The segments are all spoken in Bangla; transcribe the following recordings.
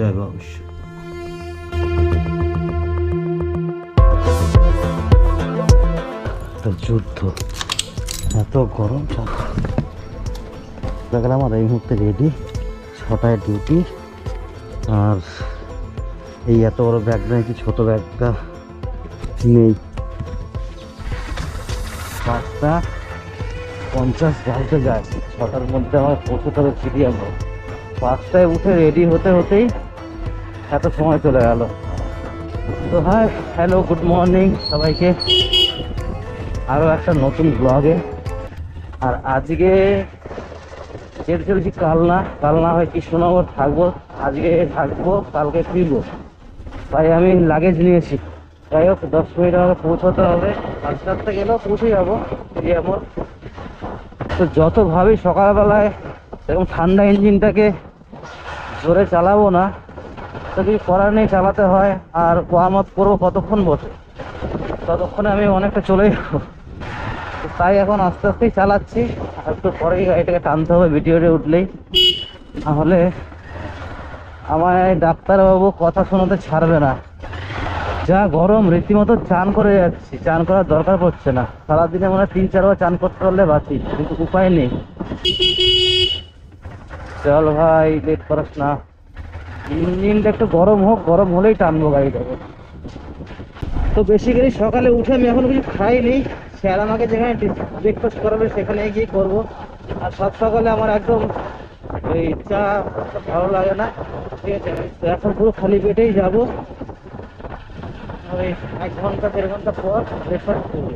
জয় তো যুদ্ধ। এত গরম দেখলাম আমার এই মুহূর্তে রেডি ছটায় ডিউটি আর এই এত বড় ব্যাগটা কি ছোটো ব্যাগটা নেই। পাঁচটা পঞ্চাশ বাজতে যায়। ছটার মধ্যে আমার পৌঁছতে হবে চিড়িয়াঘর পাঁচটায় উঠে রেডি হতে হতেই এত সময় চলে গেল। তো হ্যাঁ হ্যালো গুড মর্নিং সবাইকে। আরও একটা নতুন ব্লগে আর আজকে যেতে চলেছি কালনা। কালনা হয় কৃষ্ণনগর থাকব। আজকে থাকব, কালকে ফিরবো। তাই আমি লাগেজ নিয়েছি যাই হোক, দশ মিনিট আমাকে পৌঁছাতে হবে। আস্তে আস্তে গেলেও পৌঁছে যাব। চিড়িয়ামোর তো যত ভাবি সকালবেলায় এরকম ঠান্ডা ইঞ্জিনটাকে জোরে চালাবো না করার নেই, চালাতে হয়। আর কোয়ামত করব কতক্ষণ বসে? ততক্ষণে আমি অনেকটা চলে যাব। তাই এখন আস্তে আস্তেই চালাচ্ছি। আর একটু পরেই গাড়িটাকে টানতে হবে ভিডিওতে উঠলেই। তাহলে আমায় ডাক্তারবাবু কথা শোনাতে ছাড়বে না। যা গরম, রীতিমতো চান করে যাচ্ছি। চান করার দরকার পড়ছে না। সারাদিনে মনে হয় তিন, চারবার চান করতে পারলে বাঁচি, কিন্তু উপায় নেই। চল ভাই, লেট করাস না। ইঞ্জিনটা একটু গরম হোক, গরম হলেই টানবো গাড়িটাকে। তো বেসিক্যালি সকালে উঠে আমি এখন কিছু খাইনি। স্যার আমাকে যেখানে ব্রেকফাস্ট করাবে সেখানে গিয়ে করব। আর সব সকালে আমার একদম ওই চা ভালো লাগে না। ঠিক আছে, তো এখন পুরো খালি পেটেই যাব। ওই এক ঘণ্টা, দেড় ঘণ্টা পর ব্রেকফাস্ট করব।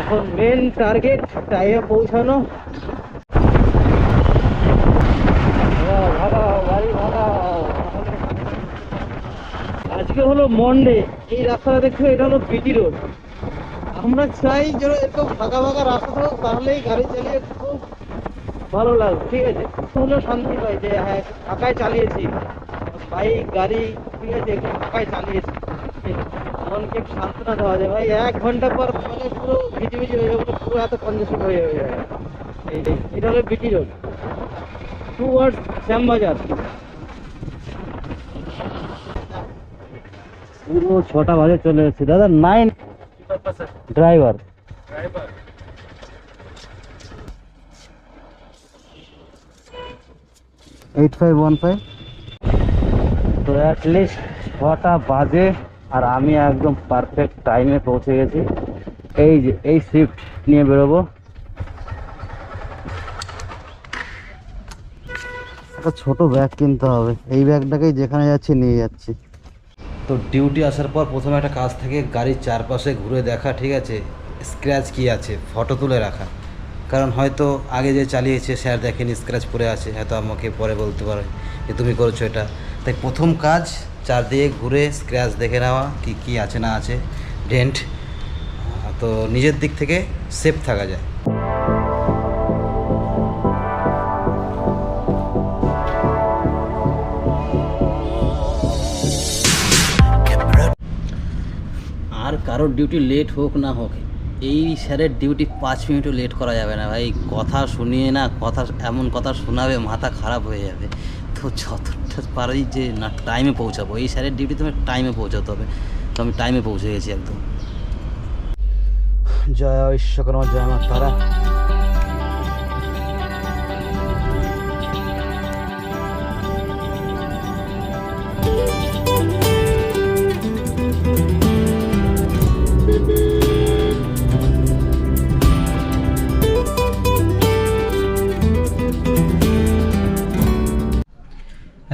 এখন মেন টার্গেট টাইমে পৌঁছানো। আজকে হলো মন্ডে এই রাস্তাটা দেখছ, এটা হলো বিটি রোড আমরা চাই যেন এরকম ফাঁকা ফাঁকা রাস্তা থাকুক, তাহলেই গাড়ি চালিয়ে খুব ভালো লাগবে। ঠিক আছে? শুনে শান্তি পাই যে হ্যাঁ ফাঁকায় চালিয়েছি। বাইক, গাড়ি, ঠিক আছে একটু ফাঁকায় চালিয়েছি। মনকে সান্ত্বনা দেওয়া যায়। ভাই, এক ঘণ্টা পর মানে পুরো ভিজি ভিজি হয়ে যাবে, পুরো এত কনজেশন হয়ে যাবে। এটা হলো BT road two word Shyambazar. পুরো ছটা বাজে চলে এসেছি। দাদা nine driver eight five one five তো অ্যাটলিস্ট ছটা বাজে আর আমি একদম পারফেক্ট টাইমে পৌঁছে গেছি। এই যে, এই শিফট নিয়ে বেরোবো। একটা ছোট ব্যাগ কিনতে হবে। এই ব্যাগটাকেই যেখানে যাচ্ছি নিয়ে যাচ্ছি। তো ডিউটি আসার পর প্রথমে একটা কাজ থেকে, গাড়ির চারপাশে ঘুরে দেখা, ঠিক আছে? স্ক্র্যাচ কি আছে? ফটো তুলে রাখা। কারণ হয়তো আগে যে চালিয়েছে স্যার দেখেনি স্ক্র্যাচ পড়ে আছে, হয়তো আমাকে পরে বলতে পারে যে তুমি করেছ এটা। তাই প্রথম কাজ, চারদিকে ঘুরে স্ক্র্যাচ দেখে নেওয়া, কি কি আছে, না আছে ডেন্ট তো নিজের দিক থেকে সেফ থাকা যায়। কারোর ডিউটি লেট হোক না হোক, এই স্যারের ডিউটি পাঁচ মিনিটও লেট করা যাবে না ভাই। কথা শুনিয়ে না, কথা, এমন কথা শোনাবে, মাথা খারাপ হয়ে যাবে। তো যতটা পারি যে না টাইমে পৌঁছাবো। এই স্যারের ডিউটি তোমার টাইমে পৌঁছাতে হবে। তো আমি টাইমে পৌঁছে গেছি একদম। জয় বিশ্বকর্মা জয় মা তারা।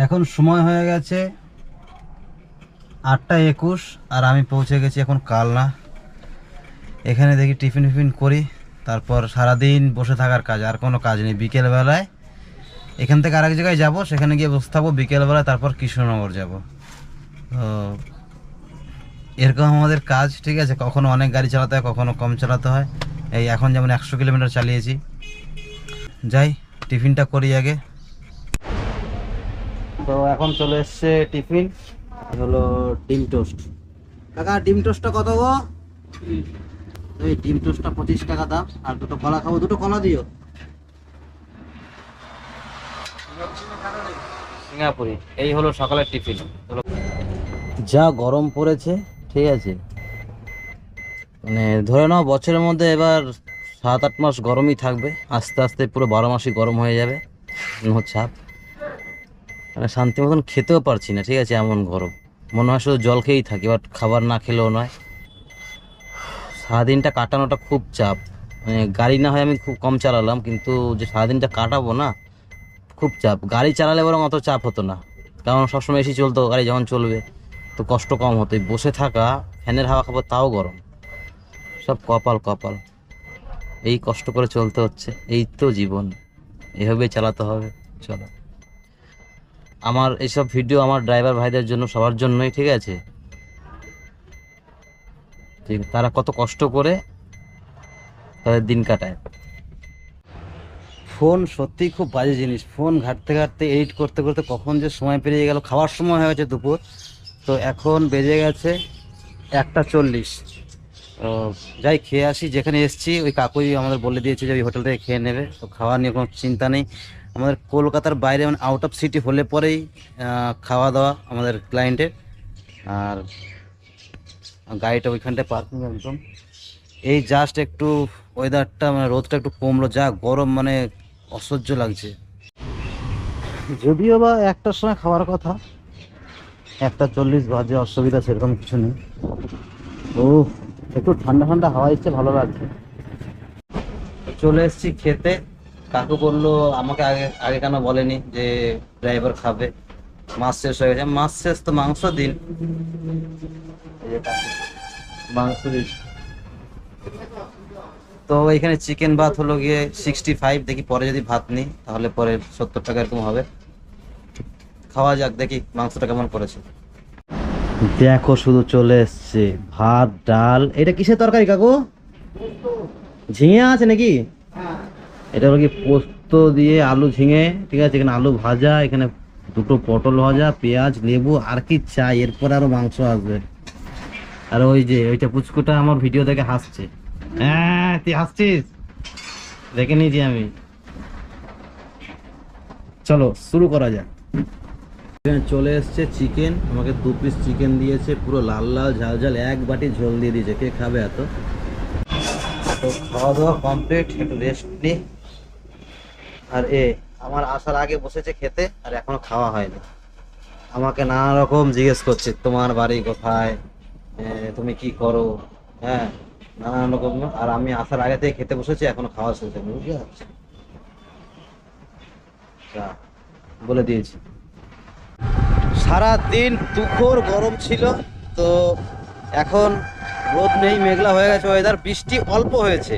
এখন সময় হয়ে গেছে আটটা একুশ, আর আমি পৌঁছে গেছি এখন কালনা। এখানে দেখি টিফিন ফিফিন করি, তারপর সারাদিন বসে থাকার কাজ, আর কোনো কাজ নেই। বিকেলবেলায় এখান থেকে আরেক জায়গায় যাব, সেখানে গিয়ে বসে থাকব। বিকেলবেলায় তারপর কৃষ্ণনগর যাব। তো এরকম আমাদের কাজ, ঠিক আছে? কখনো অনেক গাড়ি চালাতে হয়, কখনো কম চালাতে হয়। এই এখন যেমন একশো কিলোমিটার চালিয়েছি। যাই, টিফিনটা করি আগে। তো এখন চলে এসছে টিফিন হলো ডিম টোস্ট। কাকা ডিম টোস্টটা কত গো? এই ডিম টোস্টটা পঁচিশ টাকা দাম আর দুটো কলা খাব দুটো কলা দিও। সিঙ্গাপুরি এই হলো সকালের টিফিন। যা গরম পড়েছে ঠিক আছে। মানে ধরে নাও বছরের মধ্যে এবার সাত আট মাস গরমই থাকবে আস্তে আস্তে পুরো বারো মাসই গরম হয়ে যাবে চাপ। মানে শান্তি মতন খেতেও পারছি না, ঠিক আছে? এমন গরম। মনে হয় শুধু জল খেয়েই থাকি বাট খাবার না খেলেও নয়। সারাদিনটা কাটানোটা খুব চাপ। মানে গাড়ি না হয় আমি খুব কম চালালাম, কিন্তু যে সারাদিনটা কাটাবো না, খুব চাপ। গাড়ি চালালে বরং অত চাপ হতো না। কারণ সবসময় এসি চলতো, গাড়ি যখন চলবে, তো কষ্ট কম হতো। বসে থাকা, ফ্যানের হাওয়া খাবার তাও গরম। সব কপাল কপাল। এই কষ্ট করে চলতে হচ্ছে। এই তো জীবন। এভাবেই চালাতে হবে। চলো। আমার এইসব ভিডিও আমার ড্রাইভার ভাইদের জন্য, সবার জন্যই, ঠিক আছে? ঠিক, তারা কত কষ্ট করে তাদের দিন কাটায়। ফোন সত্যিই খুব বাজে জিনিস। ফোন ঘাটতে ঘাটতে এডিট করতে করতে কখন যে সময় পেরিয়ে গেল। খাওয়ার সময় হয়ে গেছে দুপুর। তো এখন বেজে গেছে একটা চল্লিশ। তো যাই খেয়ে আসি, যেখানে এসছি, ওই কাকুই আমাদের বলে দিয়েছে যে, ওই হোটেল থেকে খেয়ে নেবে। তো খাওয়া নিয়ে কোনো চিন্তা নেই। আমাদের কলকাতার বাইরে মানে আউট অফ সিটি হলে পরেই খাওয়া দাওয়া আমাদের ক্লায়েন্টের আর গাড়িটা ওইখানটায় পার্কিং একদম। এই জাস্ট একটু ওয়েদারটা মানে রোদটা একটু কমলো, যা গরম মানে অসহ্য লাগছে। যদিও বা একটার সময় খাওয়ার কথা, একটা চল্লিশ বাজে, অসুবিধা সেরকম কিছু নেই। ও একটু ঠান্ডা ঠান্ডা হাওয়া ইচ্ছে ভালো লাগছে। চলে এসেছি খেতে। কাকু বলল আমাকে আগে আগে কেন বলেনি যে ড্রাইভার খাবে? মাছ শেষ হয়ে গেছে। মাছ শেষ তো মাংস দিন। মাংস দিন। তো এখানে চিকেন ভাত হলো গিয়ে সিক্সটি ফাইভ দেখি পরে যদি ভাত নিই তাহলে পরে সত্তর টাকা এরকম হবে। খাওয়া যাক দেখি মাংসটা কেমন করেছে। দেখো শুধু চলে এসছে। ভাত ডাল এটা কিসের তরকারি কাকু? ঝিঙে আছে নাকি? এটা হলো কি পোস্ত দিয়ে আলু ঝিঙে, ঠিক আছে? এখানে আলু ভাজা, এখানে দুটো পটল ভাজা, পেঁয়াজ, লেবু, আর কি চাই, এরপর আরও মাংস আসবে। আর ওই যে, ওইটা পুচকুটা আমার ভিডিও দেখে হাসছে। হ্যাঁ তুই হাসছিস? দেখে নিয়েছি আমি। চলো, শুরু করা যাক। এখানে চলে এসছে চিকেন। আমাকে দু পিস চিকেন দিয়েছে, পুরো লাল লাল, ঝাল ঝাল, এক বাটি ঝোল দিয়ে দিয়েছে। কে খাবে এত? তো খাওয়া দাওয়া কমপ্লিট একটু রেস্ট নি আর এ আমার আসার আগে বসেছে খেতে আর এখনও খাওয়া হয়নি। আমাকে নানা রকম জিজ্ঞেস করছে তোমার বাড়ি কোথায়? তুমি কি করো? হ্যাঁ নানান রকম আর আমি আসার আগে থেকে খেতে বসেছি এখনও খাওয়া শেষ হয়নি যা, বলে দিয়েছি। সারা দিন তুখোর গরম ছিল তো এখন রোদ নেই মেঘলা হয়ে গেছে ওয়েদার বৃষ্টি অল্প হয়েছে।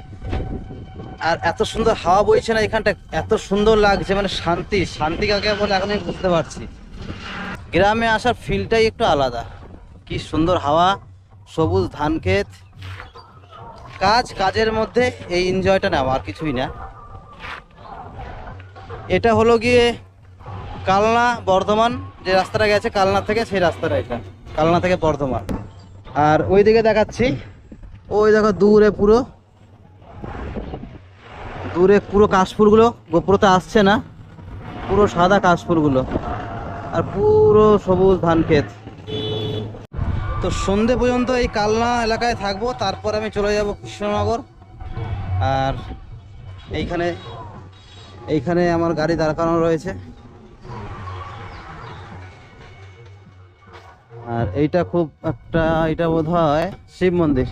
আর এত সুন্দর হাওয়া বইছে না এখানটা, এত সুন্দর লাগছে মানে শান্তি শান্তি কাকে বলে এখন আমি বুঝতে পারছি। গ্রামে আসার ফিলটাই একটু আলাদা। কি সুন্দর হাওয়া, সবুজ ধান ক্ষেত। কাজ, কাজের মধ্যে এই এনজয়টা নেওয়া, আর কিছুই না। এটা হলো গিয়ে কালনা, বর্ধমান, যে রাস্তাটা গেছে কালনা থেকে, সেই রাস্তাটা এটা, কালনা থেকে বর্ধমান। আর ওই দিকে দেখাচ্ছি, ওই দেখো দূরে পুরো দূরে পুরো কাশফুলগুলো, গোপুরতে আসছে না, পুরো সাদা কাশফুলগুলো আর পুরো সবুজ ধান ক্ষেত। তো সন্ধে পর্যন্ত এই কালনা এলাকায় থাকব, তারপর আমি চলে যাব কৃষ্ণনগর। আর এইখানে এইখানে আমার গাড়ি দাঁড় করানো রয়েছে। আর এইটা খুব একটা এটা বোধ হয় শিব মন্দির।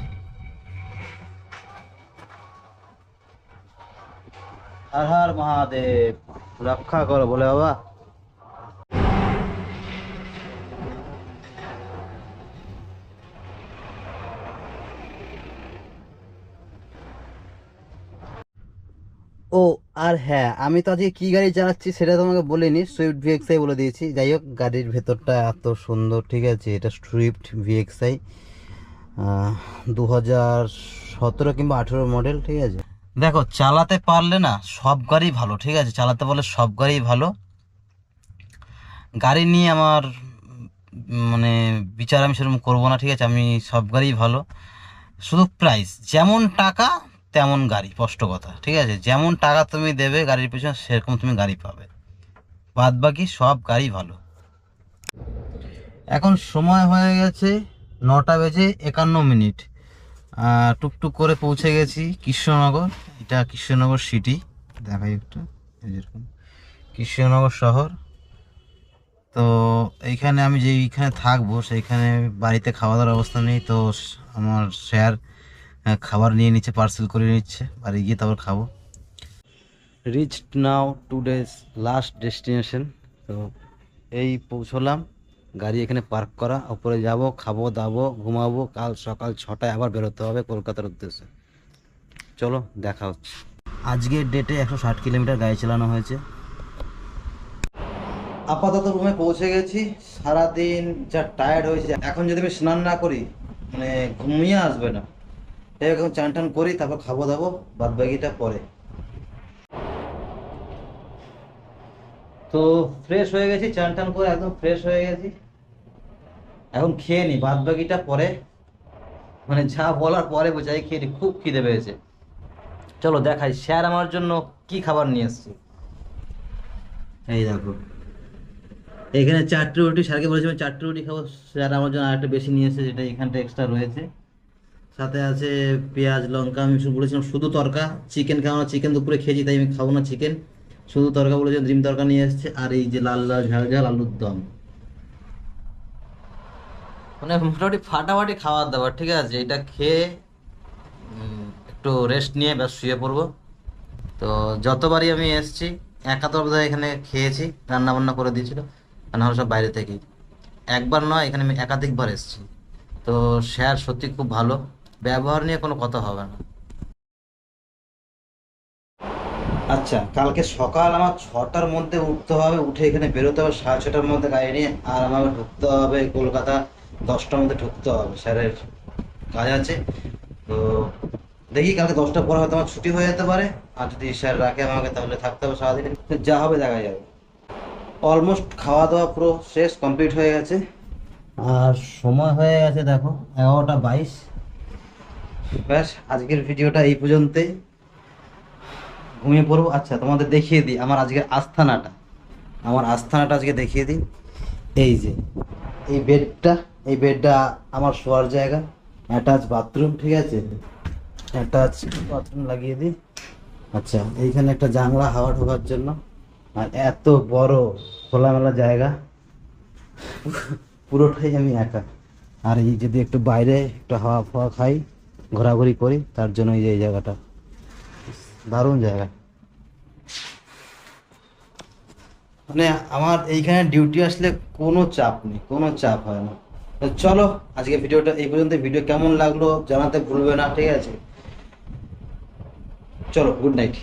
হর হর মহাদেব। রক্ষা করো বলে বাবা। ও, আর হ্যাঁ আমি তো আজকে কি গাড়ি চালাচ্ছি সেটা তোমাকে বলিনি সুইফট ভিএক্সআই বলে দিয়েছি। যাই হোক, গাড়ির ভেতরটা এত সুন্দর, ঠিক আছে? এটা সুইফট ভিএক্সআই দু হাজার সতেরো কিংবা আঠেরো মডেল ঠিক আছে? দেখো, চালাতে পারলে না সব গাড়ি ভালো, ঠিক আছে? চালাতে পারলে সব গাড়ি ভালো। গাড়ি নিয়ে আমার মানে বিচার আমি সেরকম করব না, ঠিক আছে? আমি সব গাড়ি ভালো। শুধু প্রাইস যেমন টাকা, তেমন গাড়ি, স্পষ্ট কথা, ঠিক আছে? যেমন টাকা তুমি দেবে গাড়ির পিছনে, সেরকম তুমি গাড়ি পাবে। বাদ বাকি সব গাড়ি ভালো। এখন সময় হয়ে গেছে নটা বেজে একান্ন মিনিট। টুকটুক করে পৌঁছে গেছি কৃষ্ণনগর। এটা কৃষ্ণনগর সিটি দেখাই একটু, এই যেরকম কৃষ্ণনগর শহর। তো এইখানে আমি যেইখানে থাকব, সেইখানে বাড়িতে খাওয়া দাওয়ার অবস্থা নেই। তো আমার স্যার খাবার নিয়ে নিচ্ছে পার্সেল করে নিচ্ছে। বাড়ি গিয়ে তারপর খাব। Reach now today's last destination তো এই পৌঁছলাম। গাড়ি এখানে পার্ক করা, ওপরে যাব, খাব, দাবো, ঘুমাবো, কাল সকাল ছটায় আবার বেরোতে হবে কলকাতার উদ্দেশ্যে। চলো, দেখা হচ্ছে। আজকের ডেটে একশো ষাট কিলোমিটার গাড়ি চালানো হয়েছে। আপাতত রুমে পৌঁছে গেছি। সারাদিন যা টায়ার্ড হয়েছে, এখন যদি আমি স্নান না করি মানে ঘুমিয়ে আসবে না। এখন চান টান করি, তারপর খাব দাবো, বাদ বাকিটা পরে। তো ফ্রেশ হয়ে গেছি, চান টান করে একদম ফ্রেশ হয়ে গেছি। এখন খেয়ে নি বাদ বাকিটা পরে মানে যা বলার পরে বোঝাই খেয়ে নি, খুব খিদে পেয়েছে। চলো দেখাই, স্যার আমার জন্য কি খাবার নিয়ে এসছে। এই দেখো, এখানে চারটে রুটি, স্যারকে বলেছিলাম চারটে রুটি খাব, স্যার আমার জন্য আরেকটা বেশি নিয়ে এসেছে, যেটা এখানটা এক্সট্রা রয়েছে। সাথে আছে পেঁয়াজ, লঙ্কা, আমি বলেছিলাম শুধু তরকা চিকেন খাওয়া চিকেন দুপুরে খেয়েছি, তাই আমি খাব না চিকেন শুধু তরকা বলেছিলাম, ডিম তরকা নিয়ে এসেছে, আর এই যে লাল লাল, ঝাল ঝাল আলুর দম। মানে মোটামুটি ফাটাফাটি খাবার দাবার, ঠিক আছে? এটা খেয়ে একটু রেস্ট নিয়ে ব্যাস শুয়ে পড়ব। তো যতবারই আমি এসেছি একাত্তর বোধহয় এখানে খেয়েছি রান্না বান্না করে দিয়েছিল, আর নাহলে সব বাইরে থেকেই। একবার নয়, এখানে আমি একাধিকবার এসেছি। তো স্যার সত্যি খুব ভালো, ব্যবহার নিয়ে কোনো কথা হবে না। আচ্ছা কালকে সকাল আমার ছটার মধ্যে উঠতে হবে, উঠে এখানে বেরোতে হবে, সাড়ে ছটার মধ্যে গাড়ি নিয়ে, আর আমাকে ঢুকতে হবে কলকাতা। দশটার মধ্যে ঢুকতে হবে। স্যারের কাজ আছে। তো দেখি কালকে দশটার পর হয়তো আমার ছুটি হয়ে যেতে পারে। আর যদি স্যার রাখে আমাকে, তাহলে থাকতে হবে সারাদিন। যা হবে দেখা যাবে। অলমোস্ট খাওয়া দাওয়া পুরো শেষ কমপ্লিট হয়ে গেছে। আর সময় হয়ে গেছে, দেখো, এগারোটা বাইশ। ব্যাস, আজকের ভিডিওটা এই পর্যন্তই ঘুমিয়ে পড়ব। আচ্ছা তোমাদের দেখিয়ে দিই আমার আজকের আস্থানাটা। আমার আস্থানাটা আজকে দেখিয়ে দিই। এই যে, এই বেডটা। এই বেডটা আমার শোয়ার জায়গা। অ্যাটাচ বাথরুম ঠিক আছে? অ্যাটাচ বাথরুম লাগিয়ে দিই। আচ্ছা এইখানে একটা জানলা, হাওয়া ঢোকার জন্য। আর এত বড় খোলামেলা জায়গা। পুরোটাই আমি একা। আর এই যদি একটু বাইরে একটু হাওয়া ফাওয়া খাই, ঘোরাঘুরি করি, তার জন্য এই যে এই জায়গাটা। দারুণ জায়গা। মানে আমার এইখানে ডিউটি আসলে কোনো চাপ নেই, কোনো চাপ হয় না। চলো আজকে ভিডিওটা এই পর্যন্ত। ভিডিও কেমন লাগল জানাতে ভুলবে না, ঠিক আছে? চলো গুড নাইট